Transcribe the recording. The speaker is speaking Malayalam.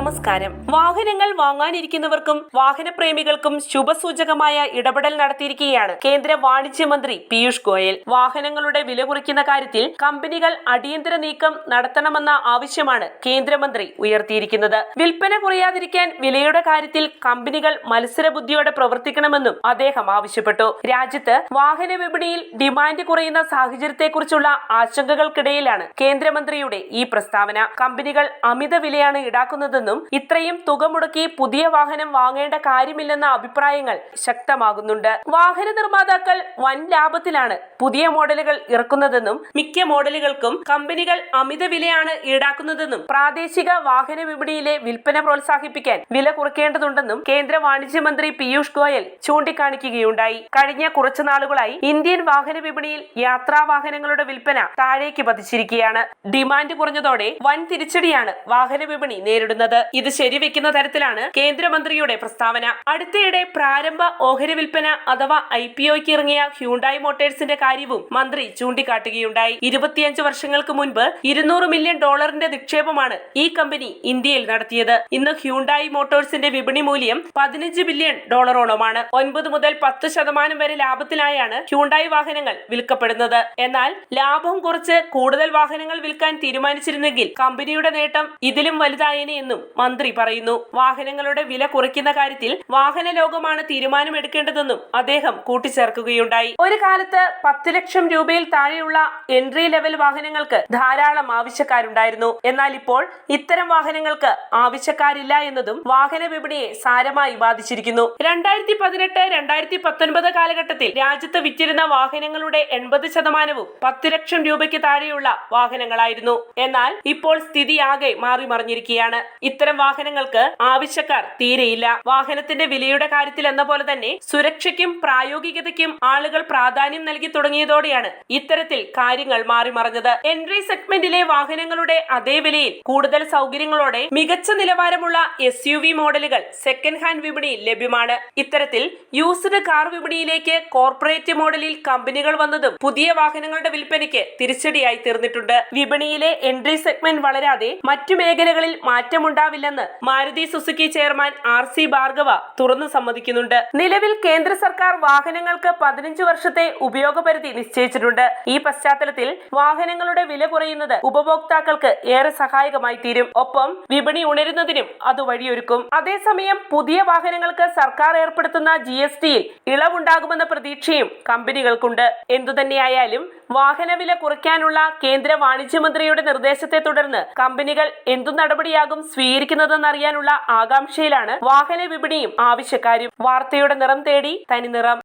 നമസ്കാരം. വാഹനങ്ങൾ വാങ്ങാനിരിക്കുന്നവർക്കും വാഹനപ്രേമികൾക്കും ശുഭസൂചകമായ ഇടപെടൽ നടത്തിയിരിക്കുകയാണ് കേന്ദ്ര വാണിജ്യ മന്ത്രി പീയൂഷ് ഗോയൽ. വാഹനങ്ങളുടെ വില കുറയ്ക്കുന്ന കാര്യത്തിൽ കമ്പനികൾ അടിയന്തര നീക്കം നടത്തണമെന്ന ആവശ്യമാണ് കേന്ദ്രമന്ത്രി ഉയർത്തിയിരിക്കുന്നത്. വിൽപ്പന കുറയാതിരിക്കാൻ വിലയുടെ കാര്യത്തിൽ കമ്പനികൾ മത്സരബുദ്ധിയോടെ പ്രവർത്തിക്കണമെന്നും അദ്ദേഹം ആവശ്യപ്പെട്ടു. രാജ്യത്ത് വാഹന വിപണിയിൽ ഡിമാൻഡ് കുറയുന്ന സാഹചര്യത്തെക്കുറിച്ചുള്ള ആശങ്കകൾക്കിടയിലാണ് കേന്ദ്രമന്ത്രിയുടെ ഈ പ്രസ്താവന. കമ്പനികൾ അമിത വിലയാണ് ഈടാക്കുന്നതെന്നും ഇത്രയും തുക മുടക്കി പുതിയ വാഹനം വാങ്ങേണ്ട കാര്യമില്ലെന്ന അഭിപ്രായങ്ങൾ ശക്തമാകുന്നുണ്ട്. വാഹന നിർമ്മാതാക്കൾ വൻ ലാഭത്തിലാണ് പുതിയ മോഡലുകൾ ഇറക്കുന്നതെന്നും മിക്ക മോഡലുകൾക്കും കമ്പനികൾ അമിത വിലയാണ് ഈടാക്കുന്നതെന്നും പ്രാദേശിക വാഹന വിപണിയിലെ വിൽപ്പന പ്രോത്സാഹിപ്പിക്കാൻ വില കുറയ്ക്കേണ്ടതുണ്ടെന്നും കേന്ദ്ര വാണിജ്യ മന്ത്രി പീയൂഷ് ഗോയൽ ചൂണ്ടിക്കാണിക്കുകയുണ്ടായി. കഴിഞ്ഞ കുറച്ചു നാളുകളായി ഇന്ത്യൻ വാഹന വിപണിയിൽ യാത്രാ വാഹനങ്ങളുടെ വിൽപ്പന താഴേക്ക് പതിച്ചിരിക്കുകയാണ്. ഡിമാൻഡ് കുറഞ്ഞതോടെ വൻ തിരിച്ചടിയാണ് വാഹന വിപണി നേരിടുന്നത്. ഇത് ശരിവെക്കുന്ന തരത്തിലാണ് കേന്ദ്രമന്ത്രിയുടെ പ്രസ്താവന. അടുത്തിടെ പ്രാരംഭ ഓഹരി വിൽപ്പന അഥവാ ഐ പി ഒക്ക് ഇറങ്ങിയ ഹ്യൂണ്ടായി മോട്ടേഴ്സിന്റെ കാര്യവും മന്ത്രി ചൂണ്ടിക്കാട്ടുകയുണ്ടായി. ഇരുപത്തിയഞ്ച് വർഷങ്ങൾക്ക് മുൻപ് ഇരുന്നൂറ് മില്യൺ ഡോളറിന്റെ നിക്ഷേപമാണ് ഈ കമ്പനി ഇന്ത്യയിൽ നടത്തിയത്. ഇന്ന് ഹ്യൂണ്ടായി മോട്ടോഴ്സിന്റെ വിപണി മൂല്യം പതിനഞ്ച് ബില്യൺ ഡോളറോളമാണ്. ഒൻപത് മുതൽ പത്ത് ശതമാനം വരെ ലാഭത്തിലായാണ് ഹ്യൂണ്ടായി വാഹനങ്ങൾ വിൽക്കപ്പെടുന്നത്. എന്നാൽ ലാഭം കുറച്ച് കൂടുതൽ വാഹനങ്ങൾ വിൽക്കാൻ തീരുമാനിച്ചിരുന്നെങ്കിൽ കമ്പനിയുടെ നേട്ടം ഇതിലും വലുതായേനെ എന്നും മന്ത്രി പറയുന്നു. വാഹനങ്ങളുടെ വില കുറയ്ക്കുന്ന കാര്യത്തിൽ വാഹന ലോകമാണ് തീരുമാനമെടുക്കേണ്ടതെന്നും അദ്ദേഹം കൂട്ടിച്ചേർക്കുകയുണ്ടായി. ഒരു കാലത്ത് പത്ത് ലക്ഷം രൂപയിൽ താഴെയുള്ള എൻട്രി ലെവൽ വാഹനങ്ങൾക്ക് ധാരാളം ആവശ്യക്കാരുണ്ടായിരുന്നു. എന്നാൽ ഇപ്പോൾ ഇത്തരം വാഹനങ്ങൾക്ക് ആവശ്യക്കാരില്ല എന്നതും വാഹന വിപണിയെ സാരമായി ബാധിച്ചിരിക്കുന്നു. രണ്ടായിരത്തി പതിനെട്ട് രണ്ടായിരത്തി പത്തൊൻപത് കാലഘട്ടത്തിൽ രാജ്യത്ത് വിറ്റിരുന്ന വാഹനങ്ങളുടെ എൺപത് ശതമാനവും പത്ത് ലക്ഷം രൂപയ്ക്ക് താഴെയുള്ള വാഹനങ്ങളായിരുന്നു. എന്നാൽ ഇപ്പോൾ സ്ഥിതി ആകെ മാറി മറിഞ്ഞിരിക്കുകയാണ് ഇത്തരം വാഹനങ്ങൾക്ക് ആവശ്യക്കാർ തീരെയില്ല. വാഹനത്തിന്റെ വിലയുടെ കാര്യത്തിൽ എന്ന പോലെ തന്നെ സുരക്ഷയ്ക്കും പ്രായോഗികതയ്ക്കും ആളുകൾ പ്രാധാന്യം നൽകി തുടങ്ങിയതോടെയാണ് ഇത്തരത്തിൽ കാര്യങ്ങൾ മാറി മറിഞ്ഞത്. എൻട്രി സെഗ്മെന്റിലെ വാഹനങ്ങളുടെ അതേ വിലയിൽ കൂടുതൽ സൗകര്യങ്ങളോടെ മികച്ച നിലവാരമുള്ള എസ് യു വി മോഡലുകൾ സെക്കൻഡ് ഹാൻഡ് വിപണിയിൽ ലഭ്യമാണ്. ഇത്തരത്തിൽ യൂസ്ഡ് കാർ വിപണിയിലേക്ക് കോർപ്പറേറ്റ് മോഡലിൽ കമ്പനികൾ വന്നതും പുതിയ വാഹനങ്ങളുടെ വിൽപ്പനയ്ക്ക് തിരിച്ചടിയായി തീർന്നിട്ടുണ്ട്. വിപണിയിലെ എൻട്രി സെഗ്മെന്റ് വളരാതെ മറ്റു മേഖലകളിൽ മാറ്റമുണ്ടാവില്ലെന്ന് Maruti Suzuki chairman R C Bhargava തുറന്നു സമ്മതിക്കുന്നുണ്ട്. നിലവിൽ കേന്ദ്ര സർക്കാർ വാഹനങ്ങൾക്ക് പതിനഞ്ച് വർഷത്തെ ഉപയോഗപരിധി നിശ്ചയിച്ചിട്ടുണ്ട്. ഈ പശ്ചാത്തലത്തിൽ വാഹനങ്ങളുടെ വില കുറയുന്നത് ഉപഭോക്താക്കൾക്ക് ഏറെ സഹായകമായി തീരും. ഒപ്പം വിപണി ഉണരുന്നതിനും അത് വഴിയൊരുക്കും. അതേസമയം പുതിയ വാഹനങ്ങൾക്ക് സർക്കാർ ഏർപ്പെടുത്തുന്ന ജി എസ് ടിയിൽ ഇളവുണ്ടാകുമെന്ന പ്രതീക്ഷയും കമ്പനികൾക്കുണ്ട്. എന്തുതന്നെയായാലും വാഹന വില കുറയ്ക്കാനുള്ള കേന്ദ്ര വാണിജ്യമന്ത്രിയുടെ നിർദ്ദേശത്തെ തുടർന്ന് കമ്പനികൾ എന്തു നടപടിയാകും സ്വീകരിക്കുന്നതെന്നറിയാനുള്ള ആകാംക്ഷയിലാണ് വാഹന വിപണിയും ആവശ്യക്കാരും. വാർത്തയുടെ നിറം തേടി തനി നിറം